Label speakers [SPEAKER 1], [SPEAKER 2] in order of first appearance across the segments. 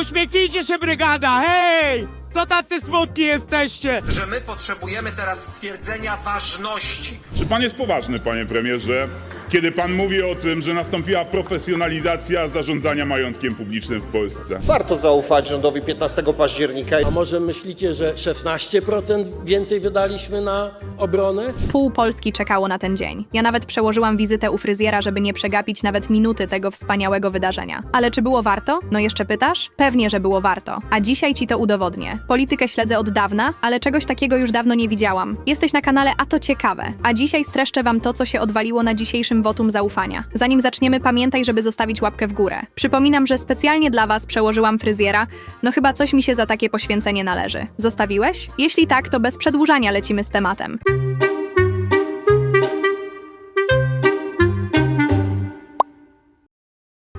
[SPEAKER 1] Uśmiechnijcie się, brygada, hej! Co tacy smutni jesteście?
[SPEAKER 2] że my potrzebujemy teraz stwierdzenia ważności.
[SPEAKER 3] Czy pan jest poważny, panie premierze, kiedy pan mówi o tym, że nastąpiła profesjonalizacja zarządzania majątkiem publicznym w Polsce?
[SPEAKER 4] Warto zaufać rządowi 15 października.
[SPEAKER 5] A może myślicie, że 16% więcej wydaliśmy na obronę?
[SPEAKER 6] Pół Polski czekało na ten dzień. Ja nawet przełożyłam wizytę u fryzjera, żeby nie przegapić nawet minuty tego wspaniałego wydarzenia. Ale czy było warto? No jeszcze pytasz? Pewnie, że było warto. A dzisiaj ci to udowodnię. Politykę śledzę od dawna, ale czegoś takiego już dawno nie widziałam. Jesteś na kanale A to ciekawe. A dzisiaj streszczę wam to, co się odwaliło na dzisiejszym wotum zaufania. Zanim zaczniemy, pamiętaj, żeby zostawić łapkę w górę. Przypominam, że specjalnie dla was przełożyłam fryzjera. No chyba coś mi się za takie poświęcenie należy. Zostawiłeś? Jeśli tak, to bez przedłużania lecimy z tematem.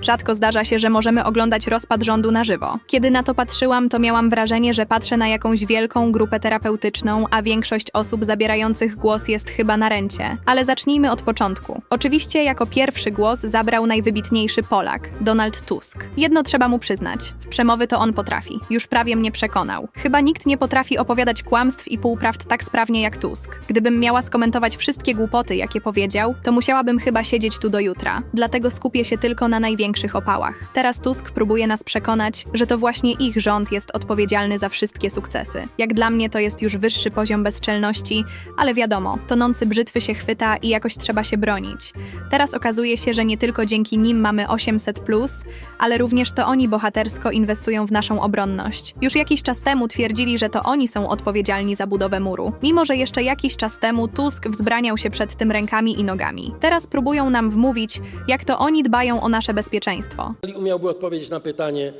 [SPEAKER 6] Rzadko zdarza się, że możemy oglądać rozpad rządu na żywo. Kiedy na to patrzyłam, to miałam wrażenie, że patrzę na jakąś wielką grupę terapeutyczną, a większość osób zabierających głos jest chyba na rencie. Ale zacznijmy od początku. Oczywiście jako pierwszy głos zabrał najwybitniejszy Polak, Donald Tusk. Jedno trzeba mu przyznać, w przemowy to on potrafi. Już prawie mnie przekonał. Chyba nikt nie potrafi opowiadać kłamstw i półprawd tak sprawnie jak Tusk. Gdybym miała skomentować wszystkie głupoty, jakie powiedział, to musiałabym chyba siedzieć tu do jutra. Dlatego skupię się tylko na największych opałach. Teraz Tusk próbuje nas przekonać, że to właśnie ich rząd jest odpowiedzialny za wszystkie sukcesy. Jak dla mnie to jest już wyższy poziom bezczelności, ale wiadomo, tonący brzytwy się chwyta i jakoś trzeba się bronić. Teraz okazuje się, że nie tylko dzięki nim mamy 800, ale również to oni bohatersko inwestują w naszą obronność. Już jakiś czas temu twierdzili, że to oni są odpowiedzialni za budowę muru, mimo że jeszcze jakiś czas temu Tusk wzbraniał się przed tym rękami i nogami. Teraz próbują nam wmówić, jak to oni dbają o nasze bezpieczeństwo.
[SPEAKER 5] Jeżeli umiałby odpowiedzieć na pytanie,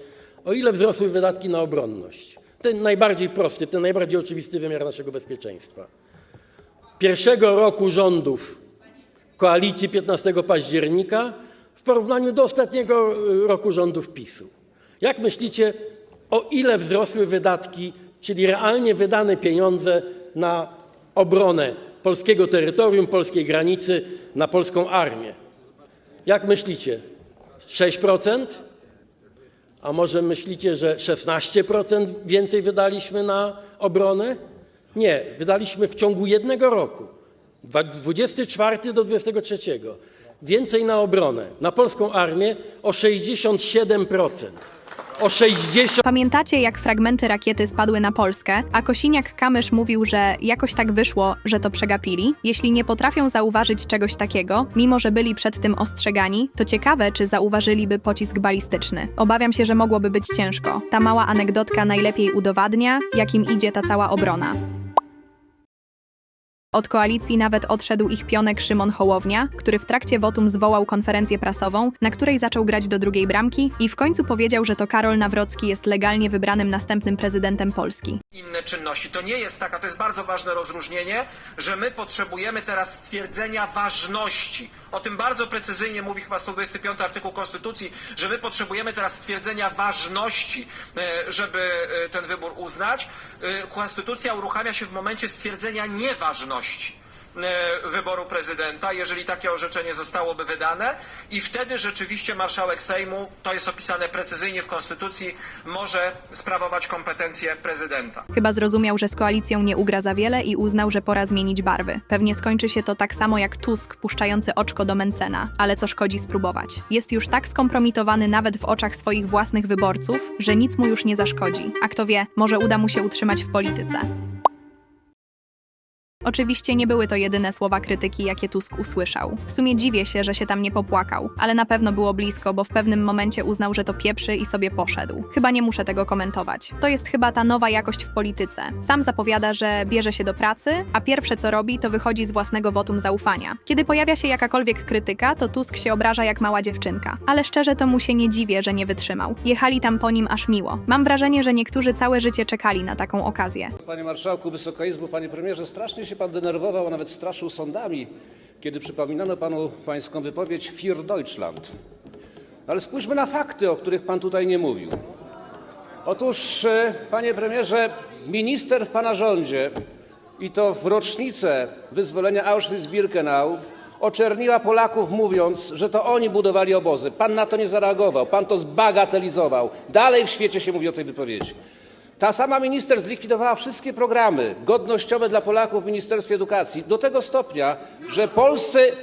[SPEAKER 5] o ile wzrosły wydatki na obronność? Ten najbardziej prosty, ten najbardziej oczywisty wymiar naszego bezpieczeństwa. Pierwszego roku rządów koalicji 15 października w porównaniu do ostatniego y, roku rządów PiSu. Jak myślicie, o ile wzrosły wydatki, czyli realnie wydane pieniądze na obronę polskiego terytorium, polskiej granicy, na polską armię? Jak myślicie? 6%? A może myślicie, że 16% więcej wydaliśmy na obronę? Nie, wydaliśmy w ciągu jednego roku, dwa- 24 do 23, więcej na obronę, na polską armię o 67%. O 60%.
[SPEAKER 6] Pamiętacie, jak fragmenty rakiety spadły na Polskę, a Kosiniak-Kamysz mówił, że jakoś tak wyszło, że to przegapili? Jeśli nie potrafią zauważyć czegoś takiego, mimo że byli przed tym ostrzegani, to ciekawe, czy zauważyliby pocisk balistyczny. Obawiam się, że mogłoby być ciężko. Ta mała anegdotka najlepiej udowadnia, jakim idzie ta cała obrona. Od koalicji nawet odszedł ich pionek Szymon Hołownia, który w trakcie wotum zwołał konferencję prasową, na której zaczął grać do drugiej bramki i w końcu powiedział, że to Karol Nawrocki jest legalnie wybranym następnym prezydentem Polski.
[SPEAKER 2] Inne czynności. To nie jest taka, to jest bardzo ważne rozróżnienie, że my potrzebujemy teraz stwierdzenia ważności. O tym bardzo precyzyjnie mówi chyba 125 artykuł Konstytucji, że my potrzebujemy teraz stwierdzenia ważności, e, żeby e, ten wybór uznać. E, Konstytucja uruchamia się w momencie stwierdzenia nieważności wyboru prezydenta, jeżeli takie orzeczenie zostałoby wydane i wtedy rzeczywiście marszałek Sejmu, to jest opisane precyzyjnie w Konstytucji, może sprawować kompetencje prezydenta.
[SPEAKER 6] Chyba zrozumiał, że z koalicją nie ugra za wiele i uznał, że pora zmienić barwy. Pewnie skończy się to tak samo jak Tusk puszczający oczko do Mencena, ale co szkodzi spróbować. Jest już tak skompromitowany nawet w oczach swoich własnych wyborców, że nic mu już nie zaszkodzi. A kto wie, może uda mu się utrzymać w polityce. Oczywiście nie były to jedyne słowa krytyki, jakie Tusk usłyszał. W sumie dziwię się, że się tam nie popłakał, ale na pewno było blisko, bo w pewnym momencie uznał, że to pieprzy i sobie poszedł. Chyba nie muszę tego komentować. To jest chyba ta nowa jakość w polityce. Sam zapowiada, że bierze się do pracy, a pierwsze co robi, to wychodzi z własnego wotum zaufania. Kiedy pojawia się jakakolwiek krytyka, to Tusk się obraża jak mała dziewczynka. Ale szczerze to mu się nie dziwię, że nie wytrzymał. Jechali tam po nim aż miło. Mam wrażenie, że niektórzy całe życie czekali na taką okazję.
[SPEAKER 7] Panie Marszałku, Wysoka Izbo, Panie Premierze, strasznie się Pan denerwował, a nawet straszył sądami, kiedy przypominano Panu Pańską wypowiedź Für Deutschland. Ale spójrzmy na fakty, o których Pan tutaj nie mówił. Otóż, e, Panie Premierze, minister w Pana rządzie i to w rocznicę wyzwolenia Auschwitz-Birkenau oczerniła Polaków, mówiąc, że to oni budowali obozy. Pan na to nie zareagował, pan to zbagatelizował. Dalej w świecie się mówi o tej wypowiedzi. Ta sama minister zlikwidowała wszystkie programy godnościowe dla Polaków w Ministerstwie Edukacji do tego stopnia, że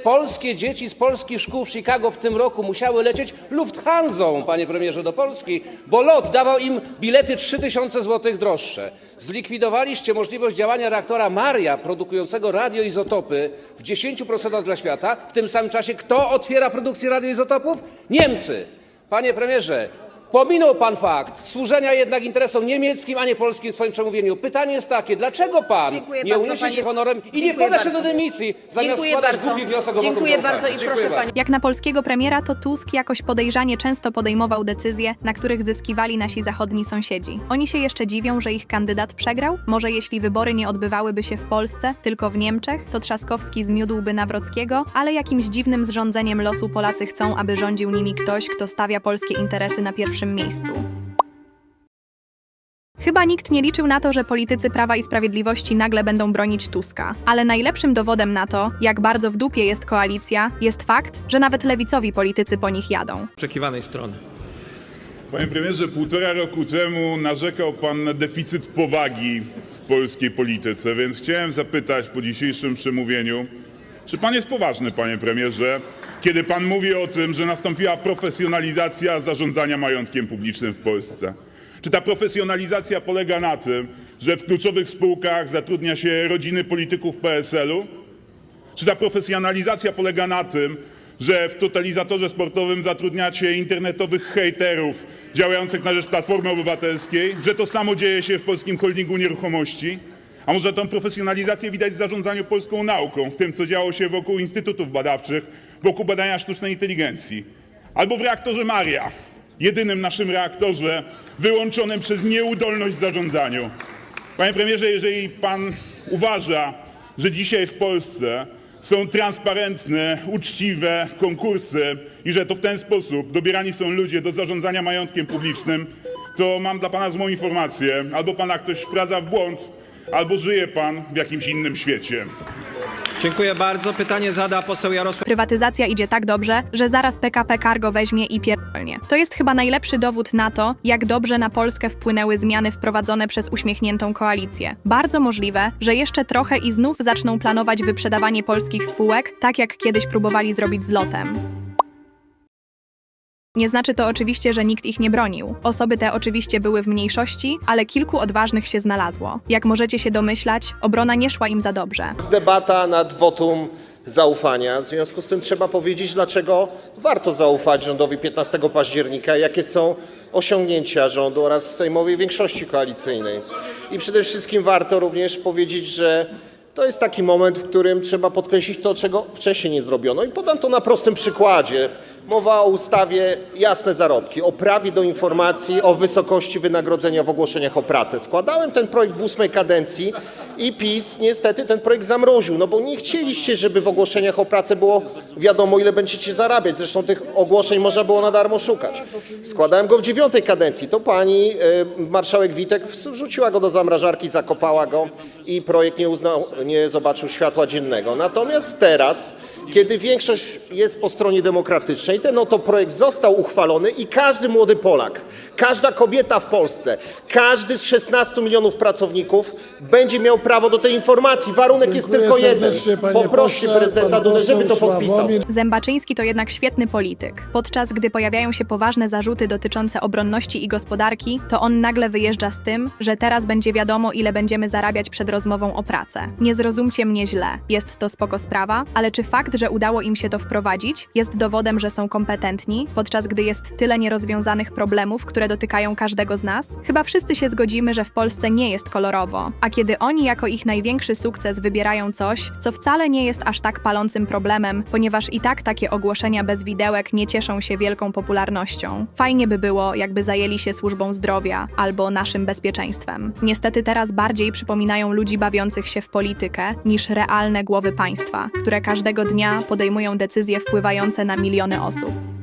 [SPEAKER 7] polskie dzieci z polskich szkół w Chicago w tym roku musiały lecieć Lufthansą, panie premierze, do Polski, bo lot dawał im bilety 3000 zł droższe. Zlikwidowaliście możliwość działania reaktora Maria produkującego radioizotopy w 10% dla świata. W tym samym czasie kto otwiera produkcję radioizotopów? Niemcy. Panie premierze, Pominął pan fakt służenia jednak interesom niemieckim, a nie polskim w swoim przemówieniu. Pytanie jest takie, dlaczego pan
[SPEAKER 8] Dziękuję
[SPEAKER 7] nie
[SPEAKER 8] bardzo,
[SPEAKER 7] uniesie się
[SPEAKER 8] panie-
[SPEAKER 7] honorem i nie
[SPEAKER 8] Dziękuję
[SPEAKER 7] poda się do
[SPEAKER 8] bardzo.
[SPEAKER 7] dymisji, zamiast
[SPEAKER 8] Dziękuję
[SPEAKER 7] składać
[SPEAKER 8] bardzo.
[SPEAKER 7] głupi wniosek o wotum
[SPEAKER 8] Dziękuję
[SPEAKER 7] zaufania?
[SPEAKER 8] bardzo i proszę pani.
[SPEAKER 6] Jak na polskiego premiera, to Tusk jakoś podejrzanie często podejmował decyzje, na których zyskiwali nasi zachodni sąsiedzi. Oni się jeszcze dziwią, że ich kandydat przegrał? Może jeśli wybory nie odbywałyby się w Polsce, tylko w Niemczech, to Trzaskowski zmiódłby Nawrockiego, ale jakimś dziwnym zrządzeniem losu Polacy chcą, aby rządził nimi ktoś, kto stawia polskie interesy na pierwszym miejscu. Chyba nikt nie liczył na to, że politycy Prawa i Sprawiedliwości nagle będą bronić Tuska. Ale najlepszym dowodem na to, jak bardzo w dupie jest koalicja, jest fakt, że nawet lewicowi politycy po nich jadą.
[SPEAKER 9] oczekiwanej strony.
[SPEAKER 3] Panie premierze, półtora roku temu narzekał pan na deficyt powagi w polskiej polityce, więc chciałem zapytać po dzisiejszym przemówieniu, czy pan jest poważny, panie premierze, kiedy pan mówi o tym, że nastąpiła profesjonalizacja zarządzania majątkiem publicznym w Polsce? Czy ta profesjonalizacja polega na tym, że w kluczowych spółkach zatrudnia się rodziny polityków PSL-u? Czy ta profesjonalizacja polega na tym, że w totalizatorze sportowym zatrudniacie internetowych hejterów działających na rzecz Platformy Obywatelskiej, że to samo dzieje się w polskim holdingu nieruchomości? A może tą profesjonalizację widać w zarządzaniu polską nauką, w tym, co działo się wokół instytutów badawczych, wokół badania sztucznej inteligencji? Albo w reaktorze Maria, jedynym naszym reaktorze wyłączonym przez nieudolność w zarządzaniu. Panie premierze, jeżeli pan uważa, że dzisiaj w Polsce są transparentne, uczciwe konkursy i że to w ten sposób dobierani są ludzie do zarządzania majątkiem publicznym, to mam dla pana złą informację. Albo pana ktoś wprowadza w błąd, albo żyje pan w jakimś innym świecie.
[SPEAKER 9] Dziękuję bardzo. Pytanie zada poseł Jarosław.
[SPEAKER 6] Prywatyzacja idzie tak dobrze, że zaraz PKP Cargo weźmie i pierdolnie. To jest chyba najlepszy dowód na to, jak dobrze na Polskę wpłynęły zmiany wprowadzone przez uśmiechniętą koalicję. Bardzo możliwe, że jeszcze trochę i znów zaczną planować wyprzedawanie polskich spółek, tak jak kiedyś próbowali zrobić z lotem. Nie znaczy to oczywiście, że nikt ich nie bronił. Osoby te oczywiście były w mniejszości, ale kilku odważnych się znalazło. Jak możecie się domyślać, obrona nie szła im za dobrze.
[SPEAKER 4] Jest debata nad wotum zaufania. W związku z tym trzeba powiedzieć, dlaczego warto zaufać rządowi 15 października, jakie są osiągnięcia rządu oraz sejmowej większości koalicyjnej. I przede wszystkim warto również powiedzieć, że to jest taki moment, w którym trzeba podkreślić to, czego wcześniej nie zrobiono. I podam to na prostym przykładzie. Mowa o ustawie Jasne Zarobki, o prawie do informacji o wysokości wynagrodzenia w ogłoszeniach o pracę. Składałem ten projekt w ósmej kadencji i PiS niestety ten projekt zamroził, no bo nie chcieliście, żeby w ogłoszeniach o pracę było wiadomo, ile będziecie zarabiać. Zresztą tych ogłoszeń można było na darmo szukać. Składałem go w dziewiątej kadencji. To pani e, marszałek Witek wrzuciła go do zamrażarki, zakopała go i projekt nie uznał, nie zobaczył światła dziennego. Natomiast teraz kiedy większość jest po stronie demokratycznej, ten oto projekt został uchwalony i każdy młody Polak, każda kobieta w Polsce, każdy z 16 milionów pracowników będzie miał prawo do tej informacji. Warunek jest tylko jeden. Poproście prezydenta Dudę, żeby to podpisał.
[SPEAKER 6] Zębaczyński to jednak świetny polityk. Podczas gdy pojawiają się poważne zarzuty dotyczące obronności i gospodarki, to on nagle wyjeżdża z tym, że teraz będzie wiadomo, ile będziemy zarabiać przed rozmową o pracę. Nie zrozumcie mnie źle. Jest to spoko sprawa, ale czy fakt, że udało im się to wprowadzić, jest dowodem, że są kompetentni, podczas gdy jest tyle nierozwiązanych problemów, które dotykają każdego z nas? Chyba wszyscy się zgodzimy, że w Polsce nie jest kolorowo. A kiedy oni jako ich największy sukces wybierają coś, co wcale nie jest aż tak palącym problemem, ponieważ i tak takie ogłoszenia bez widełek nie cieszą się wielką popularnością. Fajnie by było, jakby zajęli się służbą zdrowia albo naszym bezpieczeństwem. Niestety teraz bardziej przypominają ludzi bawiących się w politykę niż realne głowy państwa, które każdego dnia podejmują decyzje wpływające na miliony osób.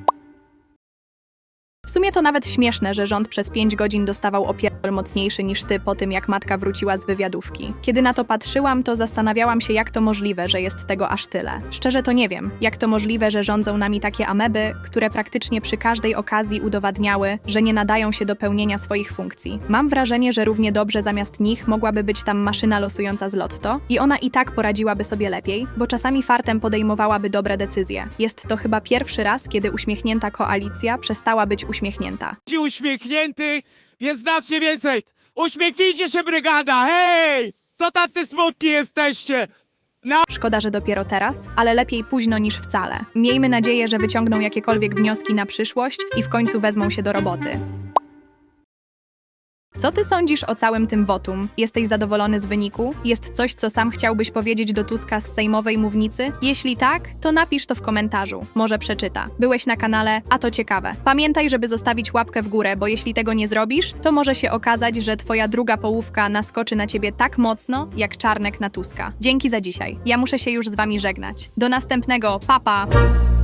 [SPEAKER 6] Sumie to nawet śmieszne, że rząd przez 5 godzin dostawał opierdol mocniejszy niż ty po tym, jak matka wróciła z wywiadówki. Kiedy na to patrzyłam, to zastanawiałam się, jak to możliwe, że jest tego aż tyle. Szczerze to nie wiem, jak to możliwe, że rządzą nami takie ameby, które praktycznie przy każdej okazji udowadniały, że nie nadają się do pełnienia swoich funkcji. Mam wrażenie, że równie dobrze zamiast nich mogłaby być tam maszyna losująca z lotto i ona i tak poradziłaby sobie lepiej, bo czasami fartem podejmowałaby dobre decyzje. Jest to chyba pierwszy raz, kiedy uśmiechnięta koalicja przestała być uśmiechnięta.
[SPEAKER 1] Ci uśmiechnięty jest znacznie więcej. Uśmiechnijcie się, brygada, hej! Co tacy smutni jesteście?
[SPEAKER 6] Szkoda, że dopiero teraz, ale lepiej późno niż wcale. Miejmy nadzieję, że wyciągną jakiekolwiek wnioski na przyszłość i w końcu wezmą się do roboty. Co ty sądzisz o całym tym wotum? Jesteś zadowolony z wyniku? Jest coś, co sam chciałbyś powiedzieć do Tuska z sejmowej mównicy? Jeśli tak, to napisz to w komentarzu. Może przeczyta. Byłeś na kanale, a to ciekawe. Pamiętaj, żeby zostawić łapkę w górę, bo jeśli tego nie zrobisz, to może się okazać, że twoja druga połówka naskoczy na ciebie tak mocno, jak czarnek na Tuska. Dzięki za dzisiaj. Ja muszę się już z wami żegnać. Do następnego. Papa! Pa.